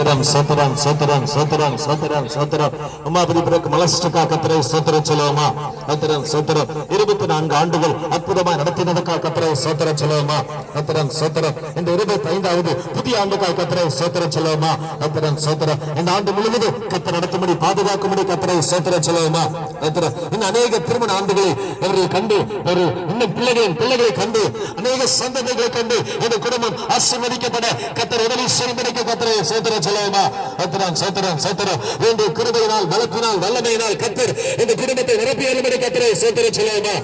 சத்திரம் சத்திரம் சத்திரம் சத்திரம் சத்திரம் சத்திரம். உமாபதி பிறகு மலஸ்டக்கா கத்திரை சத்திரம் சொல்லுவோமா? சத்திரம் சத்திரம். இருபத்தி நான்கு ஆண்டுகள் அற்புதமா நடத்தினதுக்கா கத்திரை சத்திரம் சொல்லுவோமா? சத்திரம் சத்திரம். இந்த இருபத்தி ஐந்தாவது புதிய ஆண்டுக்கா கத்திரை சத்திரம் சொல்லுவோமா? சத்திரம் சத்திரம். இந்த ஆண்டு முழுவதும் கத்த நடத்தும்படி பாதுகாக்கும்படி கத்திரை சத்திரம் சொல்லுவோமா? சத்திரம். இன்னும் அநேக திருமண ஆண்டுகளை அவர்கள் கண்டு ஒரு இன்னும் பிள்ளைகளின் பிள்ளைகளை கண்டு அநேக சந்ததிகளை கண்டு இந்த குடும்பம் ஆசீர்வதிக்கப்பட கத்தர் உதவி செய்யும்படிக்கு கத்திரை சத்திரம் சொல்லுவோமா? சோத்திரம் சோத்திரம் சோத்திரம். என்று கிருபையினால் பலத்தினால் வல்லமையினால் கத்தர் இந்த குடும்பத்தை நிரப்பி அனுமதி கத்தரை சோத்திரம் சொல்லுவோமா?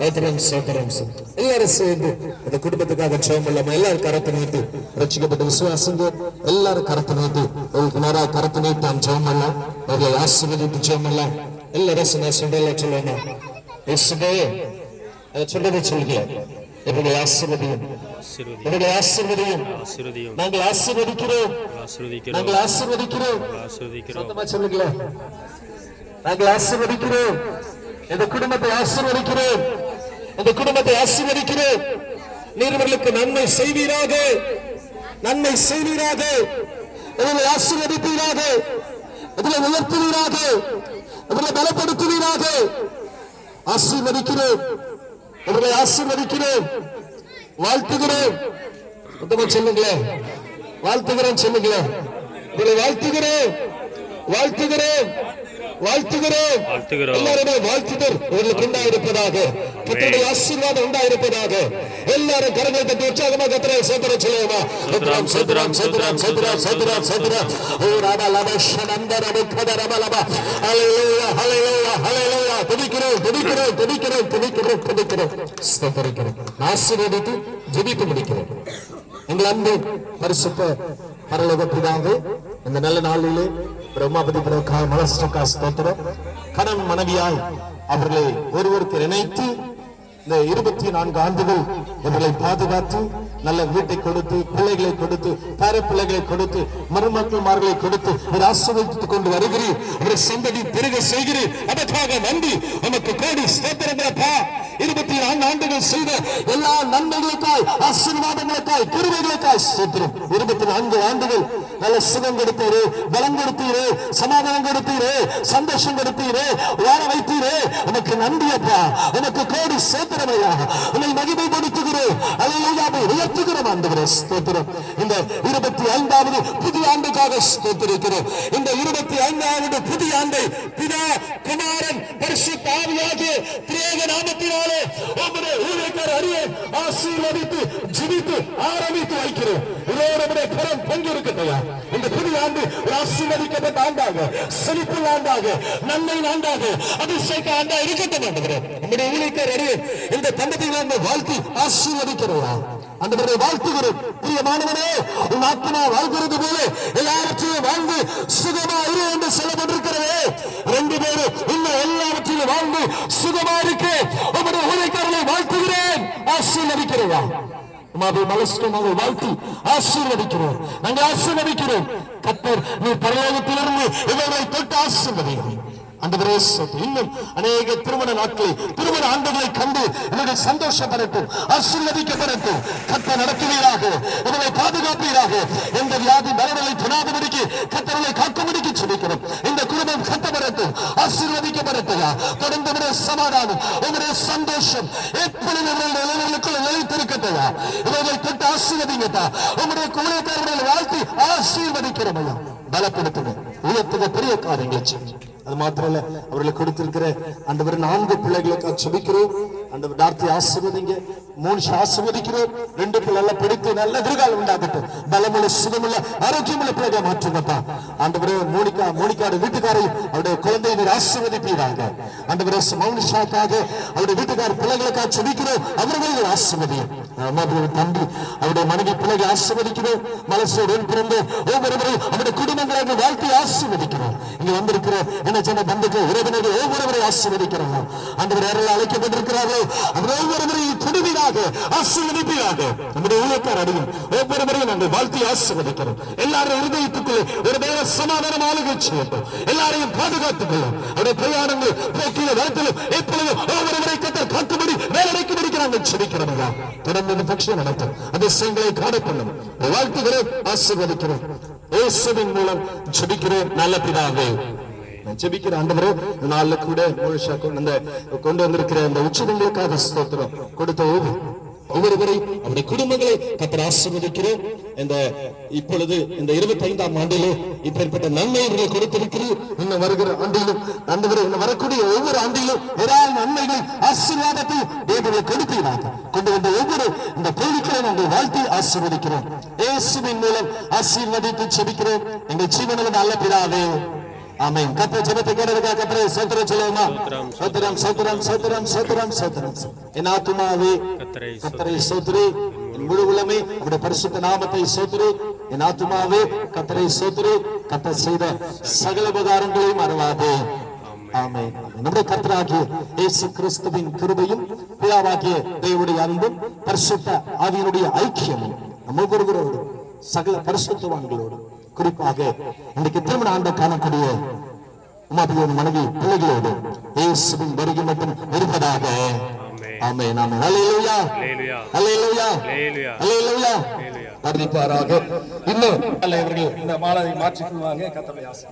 சோத்திரம் சோத்திரம். எல்லாரும் சேர்ந்து இந்த குடும்பத்துக்காக சோம் இல்லாம எல்லாரும் கரத்தை நீட்டு ரசிக்கப்பட்ட விசுவாசங்க எல்லாரும் கரத்தை நீட்டு உங்களுக்கு நேராக கரத்தை நீட்டு நாம் ஜெபம் பண்ணலாம். அவர்களை ஆசீர்வதித்து சோம் எல்லாம் எல்லாரும் நான் சொல்றேன் சொல்லுவேன் சொல்றதை சொல்கிறேன் எங்களை ஆசீர்வதியும். ஆசீர்வதி எங்களை ஆசீர்வதியும். நாங்கள் ஆசீர்வதிக்கிறோம். நாங்கள் ஆசீர்வதிக்கிறோம். சொந்தமா சொல்லுங்களேன் நாங்கள் ஆசீர்வதிக்கிறோம். இந்த குடும்பத்தை ஆசீர்வதிக்கிறோம். இந்த குடும்பத்தை ஆசீர்வதிக்கிறோம். நீர்வர்களுக்கு நன்மை செய்வீராக. நன்மை செய்வீராக. இவர்களை ஆசீர்வதிப்பீராக. இவர்களை உயர்த்துவீராக. இவர்களை பலப்படுத்துவீராக. ஆசீர்வதிக்கிறோம். உங்களை ஆசீர்வதிக்கிறேன். வாழ்த்துகிறேன். சொல்லுங்களேன் வாழ்த்துகிறேன் சொல்லுங்களேன் உங்களை வாழ்த்துகிறேன். வாழ்த்துகிறேன். வாழ்த்துகிறோம். எல்லாருமே வாழ்த்துதல் இவர்களுக்கு உண்டாயிருப்பதாக கத்தருடைய ஆசீர்வாதம் உண்டாயிருப்பதாக. எல்லாரும் கரங்களை தட்டி உற்சாகமா கத்திர சோதர சொல்லுவோமா? சோதரம் சோதரம் சோதரம் சோதரம் சோதரம் சோதரம். ஓ ராடா லப ஷனந்த ரப கத ரப லப. ஹalleluya ஹalleluya ஹalleluya. துதிக்கிறோம் துதிக்கிறோம் துதிக்கிறோம் துதிக்கிறோம் துதிக்கிறோம். ஸ்தோத்திரிக்கிறோம். ஆசீர்வதித்து ஜெபித்து முடிக்கிறோம். எங்கள் அன்பு பரிசுத்த பரலோக பிதாவே இந்த நல்ல நாளிலே பிரம்மாபதி பிரகார மலஸ்டகா ஸ்தோத்திரம். கணவன் மனைவியாய் அவர்களை ஒருவருக்கு இணைத்து இந்த இருபத்தி நான்கு ஆண்டுகள் இவர்களை பாதுகாத்து நல்ல வீட்டை கொடுத்து பிள்ளைகளை கொடுத்து பேர பிள்ளைகளை கொடுத்து மருமக்கள்மார்களை கொடுத்து ஒரு ஆசிர்வதித்துக் கொண்டு வருகிறீர். ஒரு சந்ததி பெருக செய்கிறீர். அதற்காக நன்றி நமக்கு கோடி ஸ்தோத்திரங்களப்பா இருபத்தி நான்கு ஆண்டுகள் செய்த எல்லா நன்மைகளுக்காய் ஆசீர்வாதங்களுக்காய் கிருபைகளுக்காய் ஸ்தோத்திரம் இருபத்தி நான்கு ஆண்டுகள் நல்ல சுகம் கொடுத்தீரே பலம் கொடுத்தீரே சமாதானம் கொடுத்தீரே சந்தோஷம் கொடுத்தீரே வாழ வைத்தீரே. உனக்கு நன்றியப்பா உனக்கு கோடி சேத்திரமையா உன்னை மகிமைப்படுத்துகிறோம். அலையாவை உயர்த்துகிறோம் ஆண்டவரே. ஸ்தோத்திரம். இந்த இருபத்தி ஐந்தாவது புதிய ஆண்டுக்காக ஸ்தோத்திரிக்கிறோம். இந்த இருபத்தி ஐந்தாவது புதிய ஆண்டை பிதா குமாரன் பரிசு ஆவியாகிய திரேக நாமத்தினாலே உங்களுடைய ஊழியக்கார அறிய ஆசீர்வதித்து ஜிவித்து ஆரம்பித்து வைக்கிறோம். இதோ நம்முடைய கரம் பொங்கி இந்த புதிய ஆண்டு ஒரு ஆசீர்வதிக்கப்பட்ட ஆண்டாக செழிப்புள்ள ஆண்டாக நன்மை ஆண்டாக அபிஷேக ஆண்டா இருக்கட்டும் ஆண்டுகிறோம் நம்முடைய ஊழியர் அறிய இந்த தம்பதிகளை நம்ம வாழ்த்தி ஆசீர்வதிக்கிறோம்? அந்த வாழ்த்துகிறோம் பிரியமானவனே உன் ஆத்மா வாழ்கிறது போல எல்லாவற்றையும் வாழ்ந்து சுகமா இரு என்று சொல்லப்பட்டிருக்கிறதே. ரெண்டு பேரும் இன்னும் எல்லாவற்றையும் வாழ்ந்து சுகமா இருக்கு வாழ்த்துகிறேன் உமாவை மலஸ்டம் வாழ்த்தி ஆசீர்வதிக்கிறோம். நாங்கள் ஆசீர்வதிக்கிறோம். கத்தர் நீ பரலோகத்திலிருந்து இவர்களை தொட்டு ஆசீர்வதிக்கிறோம் அந்த இன்னும் அநேக திருமண நாட்களை திருமண ஆண்டுகளை கண்டு இவர்கள் சந்தோஷப்படட்டும் ஆசீர்வதிக்கப்படட்டும். கத்த நடத்துவீராக இவர்களை பாதுகாப்பீராக. எந்த வியாதி மரணங்களை துணாதபடிக்கு கத்தர்களை காக்கும்படிக்கு சொல்லிக்கிறோம் இந்த குடும்பம் கத்தப்படட்டும் ஆசீர்வதிக்கப்படட்டும். தொடர்ந்து சமாதானம் உங்களுடைய சந்தோஷம் எப்பொழுது இவர்களுடைய இளைஞர்களுக்குள் நிலைத்திருக்கட்டையா இவர்களை தொட்டு ஆசீர்வதிங்கட்டா உங்களுடைய வாழ்த்தி ஆசீர்வதிக்கிறோம் ஐயா பலப்படுத்துங்க. உயர்த்துக பெரிய காரியங்களை அது மாத்திரம் இல்ல அவர்களுக்கு கொடுத்திருக்கிற அந்த நான்கு பிள்ளைகளுக்கு அந்த டார்த்தி ஆசிர்வதிங்க. மூணு ஆசிர்வதிக்கிறோம். ரெண்டு பிள்ளை படித்து நல்ல எதிர்காலம் உண்டாகட்டும். பலமுள்ள சுகமுள்ள ஆரோக்கியமுள்ள பிள்ளைகளை மாற்றுங்கப்பா. ஆண்டவரே மோனிகா மோனிகாவோட வீட்டுக்காரையும் அவருடைய குழந்தையினர் ஆசிர்வதிப்பீராக. ஆண்டவரே மௌனிஷாக்காக அவருடைய வீட்டுக்கார பிள்ளைகளுக்காக செபிக்கிறோம். அவர்களை ஆசிர்வதியும். தம்பி அவருடைய மனைவி பிள்ளைகளை ஆசிர்வதிக்கிறோம் மனசோடு பிறந்து ஒவ்வொருவரையும் அவருடைய குடும்பங்களை வாழ்த்தி ஆசிர்வதிக்கிறோம். இங்க வந்திருக்கிற என்ன சொன்ன பந்துக்கு உறவினர்கள் ஒவ்வொருவரை ஆசீர்வதிக்கிறோம். ஆண்டவர் யாரெல்லாம் அழைக்கப்பட்டிருக்கிறார்களோ அவர் ஒவ்வொருவரையும் துணிவீராக ஆசீர்வதிப்பீராக. நம்முடைய ஊழியக்கார் அடையும் ஒவ்வொருவரையும் நாங்கள் வாழ்த்தி ஆசிர்வதிக்கிறோம். எல்லாரும் இருதயத்துக்குள்ளே ஒரு தேவ சமாதானம் ஆளுகை செய்யட்டும் எல்லாரையும் பாதுகாத்துக் கொள்ளும் அவருடைய பிரயாணங்கள் போக்கில வரத்திலும் எப்பொழுதும் ஒவ்வொருவரை கட்ட கட்டுபடி வேலை நாங்கள் செபிக்கிறோம் தொடர்ந்து இந்த பட்சம் நடத்தும் அதிசயங்களை காணப்பண்ணும் வாழ்த்துகிறோம் ஆசீர்வதிக்கிறோம் இயேசுவின் மூலம் ஜெபிக்கிறேன் நல்ல பிதாவே. ஜெபிக்கிற ஆண்டவரே நாளில் கூட முழுசா அந்த கொண்டு வந்திருக்கிற அந்த உச்சதங்களுக்காக ஸ்தோத்திரம். கொடுத்த ஒவ்வொரு ஒவ்வொருவரையும் அவருடைய குடும்பங்களை கத்தர் ஆசீர்வதிக்கிறேன் இந்த இப்பொழுது இந்த இருபத்தி ஐந்தாம் ஆண்டிலே இப்பேற்பட்ட நன்மைகளை கொடுத்திருக்கிறீர் இன்னும் வருகிற ஆண்டிலும் ஆண்டவரே இன்னும் வரக்கூடிய ஒவ்வொரு ஆண்டிலும் ஏராள நன்மைகள் ஆசீர்வாதத்தை தேவனை கொடுப்பீராக கொண்டு வந்த ஒவ்வொரு இந்த கேள்விகளை நாங்கள் வாழ்த்தி ஆசீர்வதிக்கிறோம். இயேசுவின் மூலம் ஆசீர்வதித்து செபிக்கிறோம். எங்கள் ஜீவனில் நல்ல பிதாவே ஆமென் கத்த ஜெபத்தை கேட்டதுக்காக கத்தரை சோத்திரம் சொல்லுவோமா சோத்திரம் சோத்திரம் சோத்திரம் சோத்திரம் சோத்திரம் என் ஆத்துமாவே கத்தரை சோத்திரி என் முழு உள்ளமே அவருடைய பரிசுத்த நாமத்தை சோத்திரி என் ஆத்துமாவே கத்தரை சோத்திரி கத்த செய்த சகல உபகாரங்களையும் மறவாதே ஆமென். நம்முடைய கர்த்தராகிய இயேசு கிறிஸ்துவின் கிருபையும் பிதாவாகிய தேவனுடைய அன்பும் பரிசுத்த ஆவியினுடைய ஐக்கியமும் நம்ம ஒவ்வொருவரோடும் சகல பரிசுத்தவான்களோடு குறிப்பாக இன்றைக்கு திருமண ஆண்டை காணக்கூடிய உமாபியோன் மனைவி பிள்ளைகளோடு இயேசுவின் வருகை மட்டும் இருப்பதாக. ஹalleluya. அல்லேலூயா ஹalleluya. அல்லேலூயா ஹalleluya. வர்ணிப்பாராக இன்னும் அல்ல இவர்கள் இந்த மாலை மாற்றிக்கொள்வாங்க கத்தமை ஆசை.